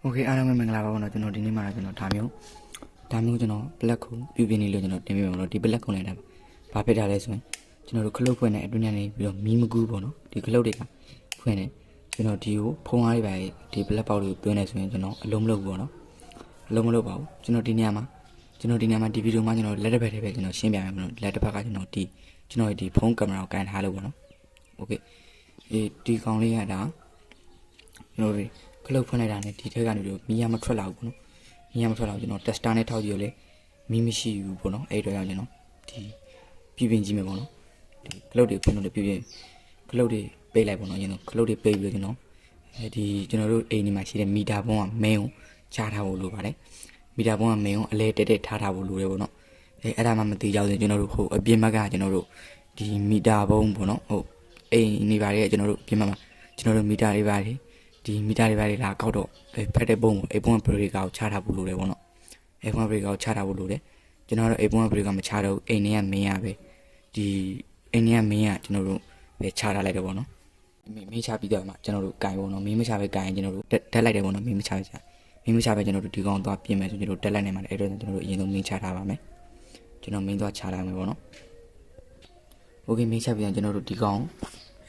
โอเคအားလုံးပဲမင်္ဂလာပါဘောနော်ကျွန်တော်ဒီနေ့မှာတော့ကျွန်တော်ဒါမျိုးဒါမျိုးကျွန်တော် black ခုပြုပြင်နေလို့ကျွန်တော်တင်ပြမယ်ဘောနော်ဒီ black ခုနဲ့ဒါဘာဖြစ်တာလဲဆိုရင်ကျွန်တော်တို့ခလုတ်ဖွင့်တဲ့အတွင်းကနေပြီးတော့မီးမကူးပေါ့နော်ဒီခလုတ်တွေကဖွင့်နေကျွန်တော်ဒီကိုဖုံးအားတွေပါဒီ black ပေါက်တွေကိုတွင်းနေဆိုရင်ကျွန်တော်အလုံးမလုပ်ဘူးပေါ့နော်အလုံးမလုပ်ပါဘူးကျွန်တော်ဒီနေရာမှာကျွန်တော်ဒီနေရာမှာဒီဗီဒီယိုမှာကျွန်တော်လက်တစ်ဖက်တည်းပဲကျွန်တော်ရှင်းပြမယ်ပေါ့နော်လက်တစ်ဖက်ကကျွန်တော်ဒီကျွန်တော်ဒီဖုန်းကင်မရာကိုကန်ထားလို့ပေါ့နော်โอเคအေးဒီကောင်လေးကဒါကျွန်တော်ဒီ ခ လုတ်ဖွင့်လိုက်တာနဲ့ဒီထက်ကနေပြီးမီးရမထွက်လာဘူးပေါ့နော်မီးရမထွက်လာဘူးကျွန်တော်တက်စတာနဲ့ထောက်ကြည့်ရလဲမီးမရှိဘူးပေါ့နော်အဲ့တော့ကြောင့်ကျွန်တော်ဒီပြပြင်ကြည့်မယ်ပေါ့နော်ဒီခလုတ်တွေဖွင့်လို့ပြပြင်ခလုတ်တွေပိတ်လိုက်ပေါ့နော်ကျွန်တော်ခလုတ်တွေပိတ်ပြီးတော့ကျွန်တော်အဲဒီကျွန်တော်တို့အိမ်ဒီမှာရှိတဲ့မီတာပုံးကမင်းကိုချထားဖို့လိုပါတယ်မီတာပုံးကမင်းကိုအလဲတက်တက်ထားထားဖို့လိုတယ်ပေါ့နော်အဲအဲ့ဒါမှမသိကြဘူးကျွန်တော်တို့ဟိုအပြင်ဘက်ကကျွန်တော်တို့ဒီမီတာပုံးပေါ့နော်ဟုတ်အိမ်နေပါရဲ့ကျွန်တော်တို့အပြင်ဘက်မှာကျွန်တော်တို့မီတာတွေပါတယ် ဒီမီတာတွေပါတွေလာကောက်တော့ဖက်တဲ့ပုံကိုအိမ်ပုံဘရေကာကိုချထားဖို့လိုတယ်ပေါ့နော်အိမ်ပုံဘရေကာကိုချထားဖို့လိုတယ်ကျွန်တော်တို့အိမ်ပုံဘရေကာမချတော့အိမ်ထဲကမင်းရပဲဒီအိမ်ထဲကမင်းရကျွန်တော်တို့ပဲချထားလိုက်တယ်ပေါ့နော်မင်းမင်းချပြီးတော့မှကျွန်တော်တို့ကင်ပေါ့နော်မင်းမချပဲကင်ရင်ကျွန်တော်တို့တက်လိုက်တယ်ပေါ့နော်မင်းမချပဲချမင်းမချပဲကျွန်တော်တို့ဒီကောင်သွားပြင်မယ်ဆိုကျွန်တော်တို့တက်လိုက်နိုင်ပါတယ်အဲ့တော့ကျွန်တော်တို့အရင်ဆုံးမင်းချထားပါမယ်ကျွန်တော်မင်းသွားချလိုက်မယ်ပေါ့နော်โอเคမင်းချပြီးတော့ကျွန်တော်တို့ဒီကောင်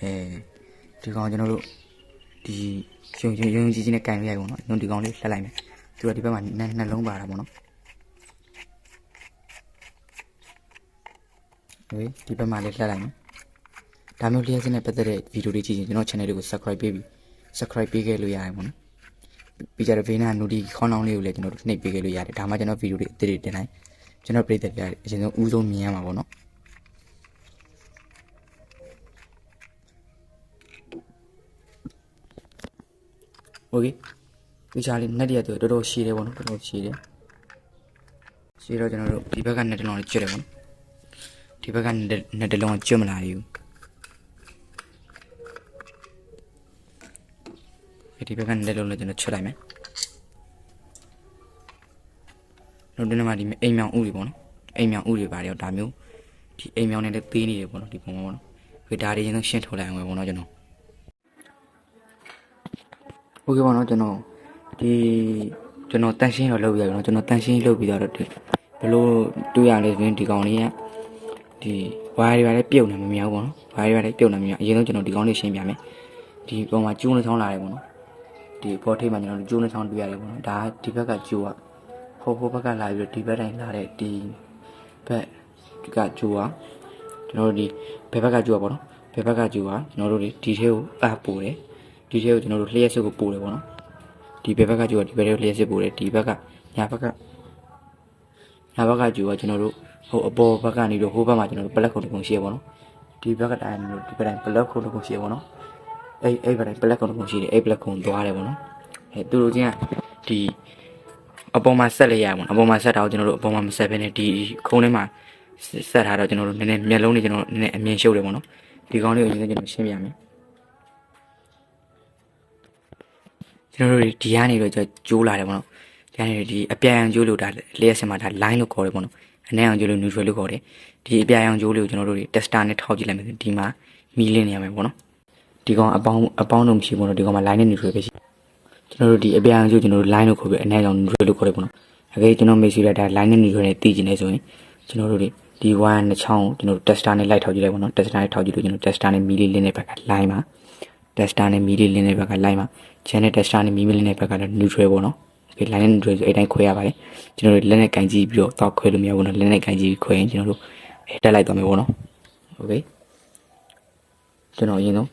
အဲဒီကောင်ကျွန်တော်တို့ ဒီရုံရုံရုံကြီးကြီးနဲ့ကန်လိုက်ရပေါ့နော်။ညွန်ဒီကောင်လေးလှက်လိုက်မယ်။သူကဒီဘက်မှာနှနှလုံးပါတာပေါ့နော်။ဟေးဒီဘက်မှာလေးလှက်လိုက်မယ်။ဒါမျိုးလျှက်စနဲ့ပတ်သက်တဲ့ဗီဒီယိုတွေကြည့်ရင်ကျွန်တော် channel လေးကို subscribe ပေးပြီး subscribe ပေးခဲ့လို့ရတယ်ပေါ့နော်။ပြီးကြတဲ့ဗီနာနိုတီခေါင်းလောင်းလေးကိုလည်းကျွန်တော်တို့နှိပ်ပေးခဲ့လို့ရတယ်။ဒါမှကျွန်တော်ဗီဒီယိုတွေအသစ်တွေတင်နိုင်ကျွန်တော်ပြည်သက်ပြအရင်ဆုံးဦးဆုံးမြင်ရမှာပေါ့နော်။ okay ဒီချာလေးနက်တရက်တော့တော်တော်ရှည်တယ်ပေါ့နော်တော်တော်ရှည်တယ်ရှည်တော့ကျွန်တော်တို့ဒီဘက်ကနက်တလုံးလေးကျွတ်တယ်ပေါ့နော်ဒီဘက်ကနက်တလုံးကကျွတ်မလာဘူးဒီဘက်ကနက်တလုံးလေးကျွန်တော်ချွတ်လိုက်မယ်နောက်ဒီနေ့မှဒီအိမ်မြောင်ဥတွေပေါ့နော်အိမ်မြောင်ဥတွေပါတော့ဒါမျိုးဒီအိမ်မြောင်နဲ့လည်းသေးနေတယ်ပေါ့နော်ဒီပုံပေါ့နော်ဒီဒါတွေရင်ဆုံးရှင်းထုတ်လိုက်အောင်ပဲပေါ့နော်ကျွန်တော် โอเคပါတော့ကျွန်တော်ဒီကျွန်တော်တန်ရှင်းတော့လုပ်ရပြီเนาะကျွန်တော်တန်ရှင်းလုပ်ပြီးတော့ဒီဘလို့တွေ့ရလဲဆိုရင်ဒီကောင်လေးကဒီဝါးတွေပါလေပြုတ်နေမမြောက်ပေါ့နော်ဝါးတွေပါလေပြုတ်နေမမြောက်အရင်ဆုံးကျွန်တော်ဒီကောင်လေးရှင်းပြမယ်ဒီပုံမှာကျိုးနှချောင်းလာတယ်ပေါ့နော်ဒီပေါ်ထိပ်မှာကျွန်တော်ကျိုးနှချောင်းတွေ့ရတယ်ပေါ့နော်ဒါဒီဘက်ကကျိုးကဟိုဟိုဘက်ကလာပြီးတော့ဒီဘက်တိုင်းလာတဲ့ဒီဘက်ကကျိုးကကျွန်တော်တို့ဒီဘယ်ဘက်ကကျိုးကပေါ့နော်ဘယ်ဘက်ကကျိုးကကျွန်တော်တို့ဒီဒီထဲကိုအပ်ပို့တယ် ဒီထဲကိုကျွန်တော်တို့လျှက်စစ်ကိုပို့တယ်ပေါ့နော်ဒီဘက်ဘက်ကကျူကဒီဘက်ထဲကိုလျှက်စစ်ပို့တယ်ဒီဘက်ကညာဘက်ကညာဘက်ကကျူကကျွန်တော်တို့ဟိုအပေါ်ဘက်ကနေတော့ဟိုဘက်မှာကျွန်တော်တို့ပလက်ခုံတစ်ခုရှိရပေါ့နော်ဒီဘက်ကတိုင်းတို့ဒီဘက်တိုင်းပလက်ခုံတစ်ခုရှိရပေါ့နော်အဲ့အဲ့ဘက်တိုင်းပလက်ခုံတစ်ခုရှိတယ်အဲ့ပလက်ခုံသွားတယ်ပေါ့နော်အဲသူတို့ချင်းကဒီအပေါ်မှာဆက်လိုက်ရပါဘောအပေါ်မှာဆက်တာကိုကျွန်တော်တို့အပေါ်မှာမဆက်ဘဲနဲ့ဒီခုံထဲမှာဆက်ထားတော့ကျွန်တော်တို့နည်းနည်းမျက်လုံးတွေကျွန်တော်နည်းနည်းအမြင်ရှုပ်တယ်ပေါ့နော်ဒီကောင်းလေးကိုအရင်ကကျွန်တော်ရှင်းပြမယ် ကျွန်တော်တို့ဒီကနေတော့ကျိုးလာတယ်ပေါ့နော်ဒီကနေဒီအပြိုင်အောင်ကျိုးလို့ဒါလျှက်စင်မှာဒါ line လို့ခေါ်တယ်ပေါ့နော်အနည်းအောင်ကျိုးလို့ neutral လို့ခေါ်တယ်ဒီအပြိုင်အောင်ကျိုးလေးကိုကျွန်တော်တို့ဒီ tester နဲ့ထောက်ကြည့်လိုက်မယ်ဒီမှာမီလင်းနေရမယ်ပေါ့နော်ဒီကောင်အပေါင်းအပေါင်းတော့မရှိဘူးနော်ဒီကောင်မှာ line နဲ့ neutral ပဲရှိကျွန်တော်တို့ဒီအပြိုင်အောင်ကျိုးကျွန်တော်တို့ line လို့ခေါ်ပြီးအနည်းအောင် neutral လို့ခေါ်တယ်ပေါ့နော်အကယ်ကျွန်တော်မေ့စီရတာ line နဲ့ neutral နဲ့တည်ကျင်နေဆိုရင်ကျွန်တော်တို့ဒီဒီ1နှစ်ချောင်းကျွန်တော်တို့ tester နဲ့လိုက်ထောက်ကြည့်လိုက်ပေါ့နော် tester နဲ့ထောက်ကြည့်လို့ကျွန်တော် tester နဲ့မီလင်းလင်းတဲ့ဘက်က line မှာ tester နဲ့ melee link တဲ့ဘက်က line မှာ channel tester နဲ့ melee link တဲ့ဘက်ကတော့ neutral ပေါ့နော် okay line နဲ့ neutral ဆိုအဲ့တိုင်းခွဲရပါတယ်ကျွန်တော်တို့လက်နဲ့ကင်ကြည့်ပြီးတော့တောက်ခွဲလို့မရဘူးနော်လက်နဲ့ကင်ကြည့်ပြီးခွဲရင်ကျွန်တော်တို့တက်လိုက်သွားမယ်ပေါ့နော် okay ကျွန်တော်အရင်ဆုံး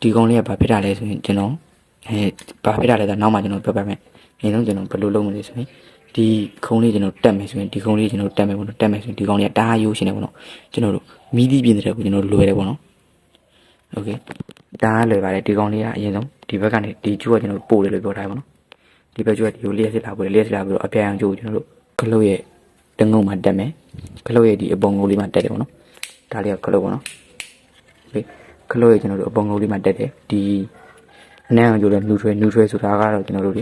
ဒီကောင်လေးကဘာဖြစ်တာလဲဆိုရင်ကျွန်တော်အဲဘာဖြစ်တာလဲဆိုတော့နောက်မှကျွန်တော်ပြောပြမယ်အရင်ဆုံးကျွန်တော်ဘယ်လိုလုပ်မလဲဆိုရင်ဒီခုံလေးကျွန်တော်တက်မယ်ဆိုရင်ဒီခုံလေးကျွန်တော်တက်မယ်ပေါ့နော်တက်မယ်ဆိုရင်ဒီကောင်လေးကတားရိုးရှင်တယ်ပေါ့နော်ကျွန်တော်တို့မိသီးပြင်တဲ့ကိုကျွန်တော်လွယ်တယ်ပေါ့နော် okay ဒါကလွယ်ပါတယ်ဒီကောင်လေးကအရင်ဆုံးဒီဘက်ကနေဒီကျူကကျွန်တော်ပို့တယ်လို့ပြောထားပါတော့ဒီဘက်ကျူကဒီကိုလျက်စစ်လာပို့တယ်လျက်စစ်လာပြီးတော့အပြာရောင်ကျူကိုကျွန်တော်တို့ခလုတ်ရဲ့တငုံမှာတက်မယ်ခလုတ်ရဲ့ဒီအပုံငုံလေးမှာတက်တယ်ပေါ့နော်ဒါလေးကခလုတ်ပေါ့နော်ဒီခလုတ်ရဲ့ကျွန်တော်တို့အပုံငုံလေးမှာတက်တယ်ဒီအနံ့အောင်ကျူလည်းနူထွဲနူထွဲဆိုတာကတော့ကျွန်တော်တို့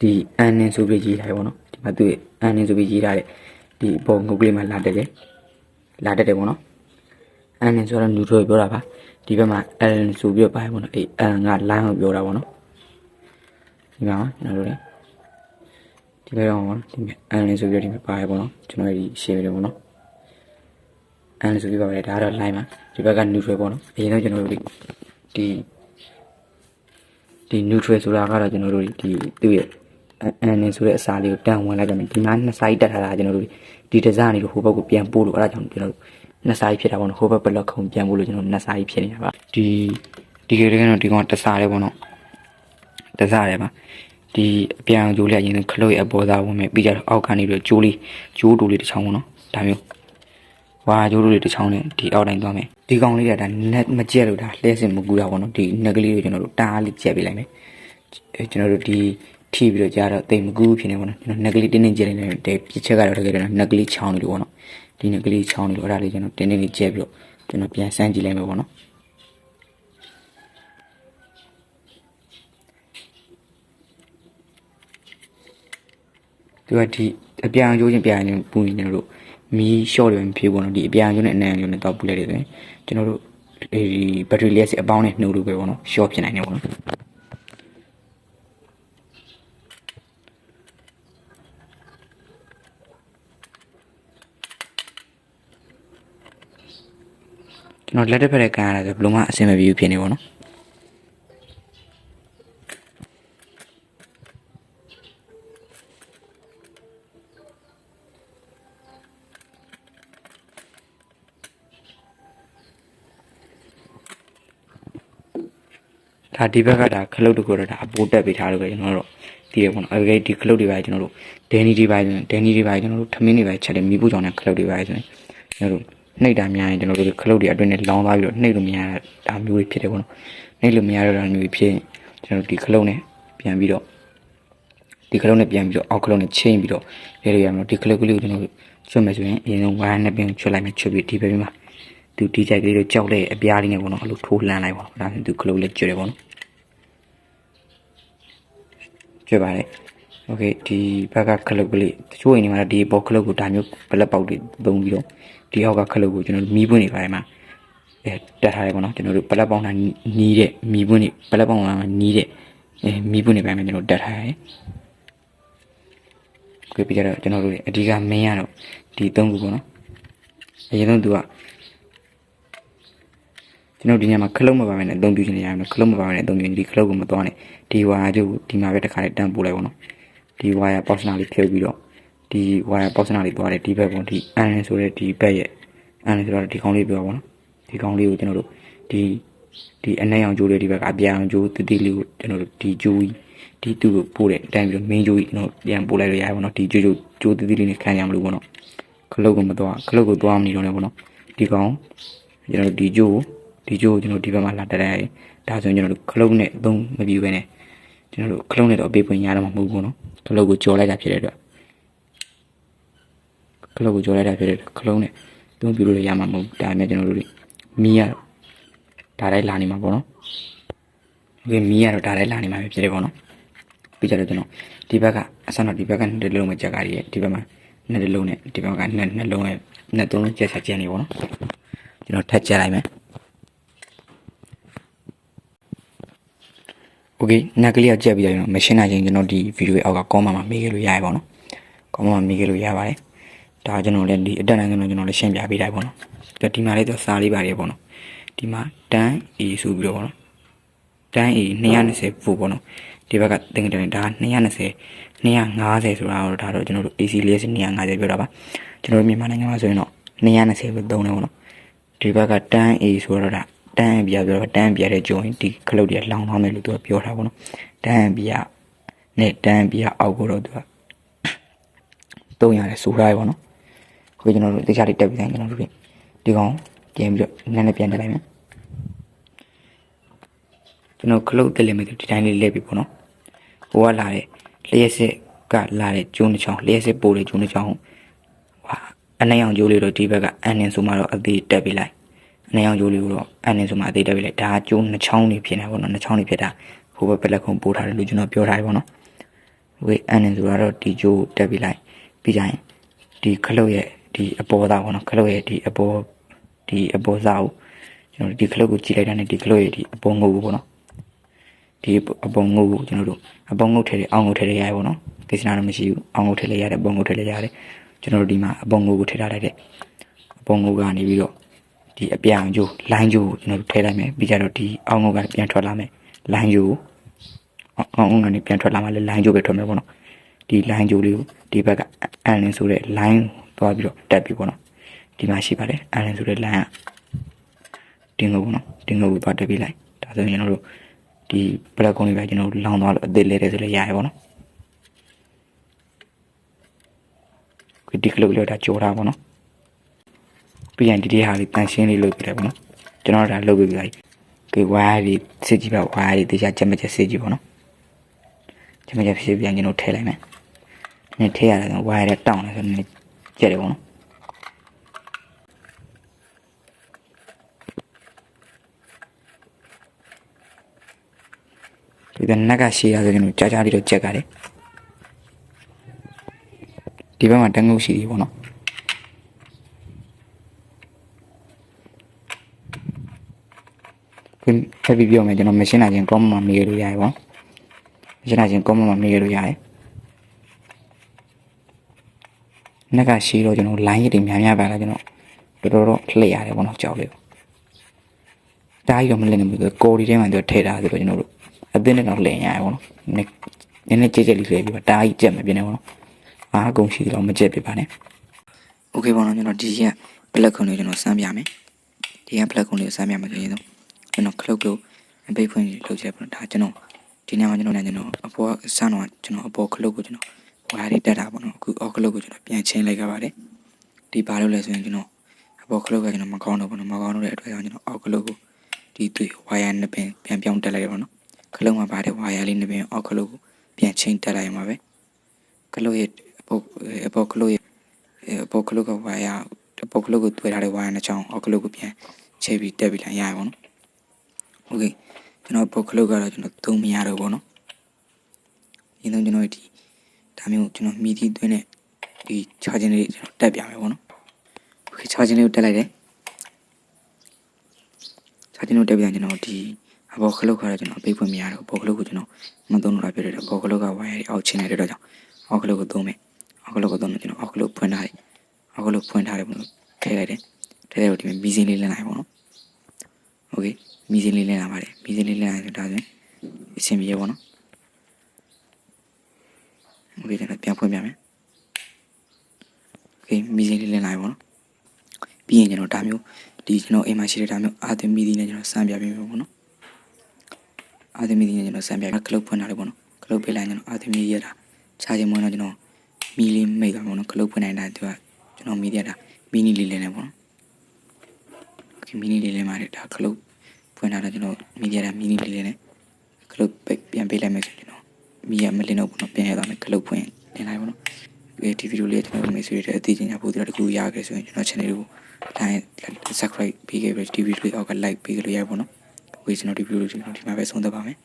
ဒီအန်နင်းဆိုပြီးရေးထားတယ်ပေါ့နော်ဒီမှာသူ့အန်နင်းဆိုပြီးရေးထားတဲ့ဒီပုံငုံကလေးမှာလာတက်တယ်လာတက်တယ်ပေါ့နော် n နဲ့ဆိုတော့ neutral ပြောတာပါဒီဘက်မှာ l ဆိုပြီးတော့ပါတယ်ပေါ့နော်အဲ့ l က line ကိုပြောတာပေါ့နော်ဒီမှာကျွန်တော်တို့လေဒီဘက်တော့ပေါ့ဒီအန်လင်းဆိုပြီးတော့ဒီမှာပါတယ်ပေါ့နော်ကျွန်တော်ဒီ share တယ်ပေါ့နော်အန်လင်းဆိုပြီးပါတယ်ဒါကတော့ line ပါဒီဘက်က neutral ပေါ့နော်အရင်တော့ကျွန်တော်တို့ဒီဒီဒီ neutral ဆိုတာကတော့ကျွန်တော်တို့ဒီသူ့ရဲ့အန်လင်းဆိုတဲ့အစာလေးကိုတန်ဝင်လိုက်ကြမယ်ဒီမှာနှစ်ဆိုင်တက်ထားတာကျွန်တော်တို့ဒီ design လေးကိုဟိုဘက်ကိုပြန်ပို့လို့အဲ့ဒါကြောင့်ကျွန်တော်တို့ နှစ်ဆိုင်ဖြစ်တာပေါ့နော်ဟိုဘက်ဘက်လက်ခုံပြန်ပို့လို့ကျွန်တော်နှစ်ဆိုင်ဖြစ်နေတာပါဒီဒီကေကတော့ဒီကောင်တစားလေးပေါ့နော်တစားတယ်ပါဒီအပြန်ကျိုးလေးအရင်ဆုံးခလုတ်ရဲ့အပေါ်သားဝင်မယ်ပြီးကြတော့အောက်ကနေပြီးတော့ကျိုးလေးကျိုးတူလေးတစ်ချောင်းပေါ့နော်ဒါမျိုးဝါကျိုးတူလေးတစ်ချောင်းနဲ့ဒီအောက်တိုင်းသွားမယ်ဒီကောင်လေးကဒါနက်မကြက်လို့ဒါလှဲစင်မကူတာပေါ့နော်ဒီနက်ကလေးကိုကျွန်တော်တို့တားလေးကြက်ပေးလိုက်မယ်အဲကျွန်တော်တို့ဒီထိပြီးတော့ကြားတော့တိတ်မကူဖြစ်နေပေါ့နော်ကျွန်တော်နက်ကလေးတင်းတင်းကြက်လိုက်တယ်တဲ့ပြစ်ချက်ကတော့တကယ်တော့နက်ကလေးချောင်းနေလို့ပေါ့နော် ဒီနက်ကလေးချောင်းနေလို့အဲ့ဒါလေးကျွန်တော်တင်းတင်းလေးကြက်ပြီးတော့ကျွန်တော်ပြန်ဆန်းကြည့်လိုက်မယ်ပေါ့နော်သူကဒီအပြန်ကျိုးချင်းပြန်ချင်းပူရင်ကျွန်တော်တို့မီးရှော့တယ်မဖြစ်ဘူးနော်ဒီအပြန်ကျိုးနဲ့အနံကျိုးနဲ့တော့ပူလိုက်တယ်ဆိုရင်ကျွန်တော်တို့ဒီဘက်ထရီလက်စစ်အပေါင်းနဲ့နှုတ်လို့ပဲပေါ့နော်ရှော့ဖြစ်နိုင်တယ်ပေါ့နော် ကျွန်တော်လက်တစ်ဖက်နဲ့ကန်ရတာဆိုဘယ်လိုမှအဆင်မပြေဘူးဖြစ်နေပေါ့နော်ဒါဒီဘက်ကဒါခလုတ်တကူတော့ဒါအပိုးတက်ပေးထားလို့ပဲကျွန်တော်တို့သိရပေါ့နော်အဲဒီဒီခလုတ်တွေပါကျွန်တော်တို့ဒဲနီတွေပါဒဲနီတွေပါကျွန်တော်တို့ထမင်းတွေပါချက်တယ်မိဖို့ကြောင့်လည်းခလုတ်တွေပါဆိုရင်ကျွန်တော်တို့ နှိပ်တာများရင်ကျွန်တော်တို့ခလုတ်တွေအတွင်းနဲ့လောင်းသွားပြီးတော့နှိပ်လို့မရတာမျိုးတွေဖြစ်တယ်ပေါ့နော်နှိပ်လို့မရတော့တာမျိုးတွေဖြစ်ရင်ကျွန်တော်တို့ဒီခလုတ်နဲ့ပြန်ပြီးတော့ဒီခလုတ်နဲ့ပြန်ပြီးတော့အောက်ခလုတ်နဲ့ချိန်ပြီးတော့လဲလို့ရမှာဒီခလုတ်ကလေးကိုကျွန်တော်တို့ချွတ်မယ်ဆိုရင်အရင်ဆုံးဝိုင်းနဲ့ပြန်ချွတ်လိုက်မယ်ချွတ်ပြီးဒီဘက်မှာသူဒီကြိုက်ကလေးတော့ကြောက်တဲ့အပြားလေးနဲ့ပေါ့နော်အဲ့လိုထိုးလှမ်းလိုက်ပါတော့ဒါဆိုသူခလုတ်လေးကျွတ်တယ်ပေါ့နော် ပြပါတယ်โอเคဒီဘက်ကခလုတ်ကလေးတချို့အိမ်တွေမှာဒီပေါ်ခလုတ်ကိုဒါမျိုးဘလက်ပေါက်တွေသုံးပြီးတော့ ဒီအောက်ကခလုတ်ကိုကျွန်တော်တို့မီးပွင့်နေပါတယ်မှာအဲတက်ထားတယ်ပေါ့နော်ကျွန်တော်တို့ဘလက်ပေါက်နဲ့နီးတဲ့မီးပွင့်နေဘလက်ပေါက်မှာနီးတဲ့အဲမီးပွင့်နေပိုင်းမှာကျွန်တော်တက်ထားရတယ်ကိုပြကြတော့ကျွန်တော်တို့အဓိကမင်းရတော့ဒီသုံးခုပေါ့နော်အရင်ဆုံးသူကကျွန်တော်ဒီညမှာခလုတ်မပါမယ်နဲ့အသုံးပြုချင်နေရမယ်ခလုတ်မပါမယ်နဲ့အသုံးပြုရင်ဒီခလုတ်ကိုမသွားနဲ့ဒီဝါယာကျုပ်ဒီမှာပဲတစ်ခါလေးတန်းပို့လိုက်ပါတော့ဒီဝါယာပေါက်စနာလေးဖြုတ်ပြီးတော့ ဒီဝါယာပေါက်စနာလေးသွားတယ်ဒီဘက်ပေါ့ဒီအန်ဆိုတဲ့ဒီဘက်ရဲ့အန်ဆိုတော့ဒီကောင်းလေးပြောပါတော့ဒီကောင်းလေးကိုကျွန်တော်တို့ဒီဒီအနှဲအောင်ကျိုးလေးဒီဘက်ကအပြန်အောင်ကျိုးတတိလေးကိုကျွန်တော်တို့ဒီကျိုးကြီးဒီသူ့ကိုပို့တဲ့အတိုင်းပြီးတော့ main ကျိုးကြီးကျွန်တော်ပြန်ပို့လိုက်လို့ရတယ်ပေါ့နော်ဒီကျိုးကျိုးကျိုးတတိလေးနဲ့ခံရမလို့ပေါ့နော်ခလုတ်ကိုမသွားခလုတ်ကိုသွားမနေတော့လည်းပေါ့နော်ဒီကောင်ကျွန်တော်တို့ဒီကျိုးကိုဒီကျိုးကိုကျွန်တော်ဒီဘက်မှာလာတက်ရတယ်ဒါဆိုရင်ကျွန်တော်တို့ခလုံးနဲ့အသုံးမပြူပဲနဲ့ကျွန်တော်တို့ခလုံးနဲ့တော့အပေးပွင့်ရတော့မှာမဟုတ်ဘူးနော်ခလုံးကိုကြော်လိုက်တာဖြစ်တဲ့အတွက် ခလုံးကိုကြော်လိုက်တာဖြစ်တဲ့အတွက်ခလုံးနဲ့အသုံးပြလို့လည်းရမှာမဟုတ်ဘူးဒါပေမဲ့ကျွန်တော်တို့မီးရဒါတိုင်းလာနေမှာပေါ့နော်โอเคမီးရတော့ဒါတိုင်းလာနေမှာပဲဖြစ်တယ်ပေါ့နော်ပြီးကြတော့ကျွန်တော်ဒီဘက်ကအဆန်တော့ဒီဘက်ကနှစ်လုံးနဲ့ကြက်ကားကြီးရဲ့ဒီဘက်မှာနှစ်လုံးနဲ့ဒီဘက်ကနှစ်နှစ်လုံးနဲ့နှစ်သုံးလုံးကြက်ချက်ကျန်နေပေါ့နော်ကျွန်တော်ထပ်ကြက်လိုက်မယ် โอเคနက်ကလေးကကြက်ပြီးတော့ကျွန်တော်မရှင်းနိုင်ချင်းကျွန်တော်ဒီဗီဒီယိုရဲ့အောက်က comment မှာမေးခဲ့လို့ရရပါတော့ comment မှာမေးခဲ့လို့ရပါတယ် ဒါကျွန်တော်လည်းဒီအတက်နိုင်ကျွန်တော်ကျွန်တော်လည်းရှင်းပြပေးလိုက်ပါတော့ဒီမှာလေးတော့စာလေးပါတယ်ပေါ့နော်ဒီမှာတန်း A ဆိုပြီးတော့ပေါ့နော်တန်း A 220ဖို့ပေါ့နော်ဒီဘက်ကတင်ကြတယ်ဒါ220 250ဆိုတာတော့ဒါတော့ကျွန်တော်တို့ AC လေးစ250ပြောတာပါကျွန်တော်တို့မြန်မာနိုင်ငံမှာဆိုရင်တော့220ပဲသုံးတယ်ပေါ့နော်ဒီဘက်ကတန်း A ဆိုတော့ဒါတန်းပြပြောတော့တန်းပြတဲ့ကြုံရင်ဒီခလုတ်တွေလောင်သွားမယ်လို့သူကပြောတာပေါ့နော်တန်းပြနဲ့တန်းပြအောက်ကိုတော့သူကသုံးရတယ်ဆိုထားရပေါ့နော် ခုကျွန်တော်တို့တခြားတွေတက်ပြီးတိုင်းကျွန်တော်တို့ဒီကောင်ပြန်ပြီးတော့နည်းနည်းပြန်တက်လိုက်မယ်ကျွန်တော်ခလုတ်တက်လိမ့်မယ်ဒီတိုင်းလေးလဲပြီပေါ့နော်ဟိုကလာတဲ့လျှက်စစ်ကလာတဲ့ကျုံးတစ်ချောင်းလျှက်စစ်ပိုးတဲ့ကျုံးတစ်ချောင်းဟာအနှံ့အောင်ကျိုးလေးတော့ဒီဘက်ကအန်နင်ဆိုမှတော့အသေးတက်ပြီးလိုက်အနေအောင်ကျိုးလေးကိုတော့အန်နေဆိုမှအသေးတက်ပြီလေဒါကကျိုးနှချောင်းနေဖြစ်နေပါတော့နှချောင်းနေဖြစ်တာဟိုဘက်ပလက်ခုံပို့ထားတယ်လို့ကျွန်တော်ပြောထားပြီပေါ့နော်ဝေးအန်နေဆိုတော့ဒီကျိုးတက်ပြီလိုက်ပြီးကြရင်ဒီခလုတ်ရဲ့ ဒီအပေါ်သားပေါ့နော်ခလုတ်ရဲ့ဒီအပေါ်ဒီအပေါ်သားကိုကျွန်တော်ဒီခလုတ်ကိုကြည့်လိုက်တာနဲ့ဒီခလုတ်ရဲ့ဒီအပေါ်ငုပ်ကိုပေါ့နော်ဒီအပုံငုတ်ကိုကျွန်တော်တို့အပုံငုတ်ထဲတွေအောင်းငုတ်ထဲတွေရရပါတော့ကိစ္စနာတော့မရှိဘူးအောင်းငုတ်ထဲလည်းရတယ်အပုံငုတ်ထဲလည်းရတယ်ကျွန်တော်တို့ဒီမှာအပုံငုတ်ကိုထည့်ထားလိုက်တဲ့အပုံငုတ်ကနေပြီးတော့ဒီအပြောင်ကျိုးလိုင်းကျိုးကိုကျွန်တော်တို့ထည့်လိုက်မယ်ပြီးကြတော့ဒီအောင်းငုတ်ကပြန်ထွက်လာမယ်လိုင်းကျိုးကိုအောင်းငုတ်ကနေပြန်ထွက်လာမှလည်းလိုင်းကျိုးပဲထွက်မယ်ပေါ့နော်ဒီလိုင်းကျိုးလေးကိုဒီဘက်ကအန်လင်းဆိုတဲ့ line သွားပြီးတော့တက်ပြီပေါ့နော်ဒီမှာရှိပါတယ်အန်လင်းဆိုတဲ့ line ကတင်းငုတ်ပေါ့နော်တင်းငုတ်ကိုသွားတက်ပြလိုက်ဒါဆိုရင်ကျွန်တော်တို့ဒီဘလက်ကုန်းလေးပဲကျွန်တော်တို့လောင်းသွားလို့အသစ်လဲတယ်ဆိုလည်းရရပါတော့ဒီဒီကလုတ်လေးဒါကြောတာပေါ့နော်ပြီးရင်ဒီဒီဟာလေးတန်ရှင်းလေးလုပ်ပြတယ်ပေါ့နော်ကျွန်တော်တို့ဒါလုပ်ပြပြီကေဝါးရီစစ်ကြည့်ပါဝါးရီတရားချက်မချက်စစ်ကြည့်ပေါ့နော်ချက်မချက်ဖြစ်ပြန်ကျွန်တော်ထည့်လိုက်မယ်နည်းထည့်ရတယ်ဝါးရီတောင်းတယ်ဆိုတော့နည်း ကျက်တယ်ပေါ့နော်ဒီဘက်နက်ကရှည်ရဆိုကျွန်တော်ကြာကြာလေးတော့ကြက်ကြတယ်ဒီဘက်မှာတငုတ်ရှိသေးပေါ့နော်ဒီဖက်ပြီးပြောမယ်ကျွန်တော်မရှင်းနိုင်ခြင်းကောင်းမှမေးလို့ရတယ်ပေါ့မရှင်းနိုင်ခြင်းကောင်းမှမေးလို့ရတယ် နက်ကရှည်တော့ကျွန်တော် line ရည်တွေများများပါလားကျွန်တော်တော်တော်တော့လှည့်ရတယ်ပေါ့နော်ကြောက်လေးပေါ့တားကြီးတော့မလည်နေဘူးကိုဒီထဲမှာသူထည့်ထားဆိုတော့ကျွန်တော်တို့ အသင်းနဲ့တော့လင်ရရပါတော့နည်းနည်းနည်းကြက်ကြက်လေးလေးပြီးပါတားကြီးကြက်မပြင်းနဲ့ပေါ့နော်အားကုန်ရှိတော့မကြက်ပြပါနဲ့โอเคပေါ့နော်ကျွန်တော်ဒီရက်ဘလက်ခွန်လေးကျွန်တော်စမ်းပြမယ်ဒီရက်ဘလက်ခွန်လေးကိုစမ်းပြမယ်ဆိုရင်တော့ကျွန်တော်ခလုတ်ကိုအပိတ်ဖွင့်လုပ်ချက်ပေါ့နော်ဒါကျွန်တော်ဒီနေ့မှာကျွန်တော်လည်းကျွန်တော်အပေါ်စမ်းတော့ကျွန်တော်အပေါ်ခလုတ်ကိုကျွန်တော် ဝါရီတက်တာပေါ့နော်အခုအောက်ခလုတ်ကိုကျွန်တော်ပြန်ချင်းလိုက်ကြပါတယ်ဒီဘာလို့လဲဆိုရင်ကျွန်တော်အပေါ်ခလုတ်ကကျွန်တော်မကောင်းတော့ဘူးနော်မကောင်းတော့တဲ့အတွက်ကြောင့်ကျွန်တော်အောက်ခလုတ်ကိုဒီတွေ့ဝါယာနှစ်ပင်ပြန်ပြောင်းတက်လိုက်ရပါတော့ ခလုံးမှာပါတဲ့ဝါယာလေးနှစ်ပင်အောက်ခလုံးကိုပြန်ချင်းတက်လိုက်ရမှာပဲခလုံးရဲ့အပေါ်အပေါ်ခလုံးရဲ့အပေါ်ခလုံးကဝါယာအပေါ်ခလုံးကိုတွေ့ထားတဲ့ဝါယာနှစ်ချောင်းအောက်ခလုံးကိုပြန်ချိတ်ပြီးတက်ပြီးလိုက်ရရပါတော့โอเคကျွန်တော်အပေါ်ခလုံးကတော့ကျွန်တော်သုံးမရတော့ဘူးเนาะဒီတော့ကျွန်တော်ဒီ ဒါမျိုးကျွန်တော်မိသီးသွင်းတဲ့ဒီ charging လေးကျွန်တော်တက်ပြမယ်ပေါ့နော် okay charging လေးကိုတက်လိုက်တယ် charging လေးကိုတက်ပြီးတော့ကျွန်တော်ဒီအဘောခလုတ်ခါတော့ကျွန်တော်ပိတ်ဖွင့်မရတော့ဘောခလုတ်ကိုကျွန်တော်မသုံးတော့တာပြည့်တယ်ဘောခလုတ်ကဝိုင်းရအောက်ချင်းနေတဲ့တော့ကြောင့်အောက်ခလုတ်ကိုသုံးမယ်အောက်ခလုတ်ကိုသုံးမယ်ကျွန်တော်အောက်ခလုတ်ဖွင့်ထားတယ်အောက်ခလုတ်ဖွင့်ထားတယ်ပေါ့နော်ထည့်လိုက်တယ်ထည့်တော့ဒီမီစင်းလေးလင်းလိုက်ပေါ့နော် okay မီစင်းလေးလင်းလာပါတယ်မီစင်းလေးလင်းလာဆိုဒါဆိုအဆင်ပြေပေါ့နော် โอเคကျွန်တော်ပြန်ဖွင့်ပြမယ်โอเคမီစင်းလေးလင်းလာပါတော့ပြီးရင်ကျွန်တော်ဒါမျိုးဒီကျွန်တော်အိမ်မှာရှိတဲ့ဒါမျိုးအာသမီဒီနဲ့ကျွန်တော်စမ်းပြပေးမယ်ပေါ့နော် အာသမီဒီနဲ့ကျွန်တော်စံပြကလုတ်ဖွင့်ထားတယ်ပေါ့နော်ကလုတ်ပေးလိုက်ကျွန်တော်အာသမီရတာချာချင်းမွန်းတော့ကျွန်တော်မီလေးမိတ်တာပေါ့နော်ကလုတ်ဖွင့်နိုင်တာသူကကျွန်တော်မီရတာမီနီလေးလေးနဲ့ပေါ့နော်โอเคမီနီလေးလေးမှာဒါကလုတ်ဖွင့်ထားတာကျွန်တော်မီရတာမီနီလေးလေးနဲ့ကလုတ်ပြန်ပေးလိုက်မယ်ဆိုကျွန်တော် ် မီရမလင်းတော့ပေါ့နော်ပြန်ရသွားမယ်ကလုတ်ဖွင့်နေလိုက်ပေါ့နော်ဒီဗီဒီယိုလေးကျွန်တော်မိတ်ဆွေတွေအသိဉာဏ်ပို့တဲ့တကူရခဲ့ဆိုရင်ကျွန်တော် channel ကိုတိုင်း subscribe ပေးခဲ့ပြီးဒီဗီဒီယိုလေးအောက်က like ပေးကြလို့ရပါပေါ့နော်ဝေးကျွန်တော်ဒီဗီဒီယိုလေးကျွန်တော်ဒီမှာပဲဆုံးသက်ပါမယ်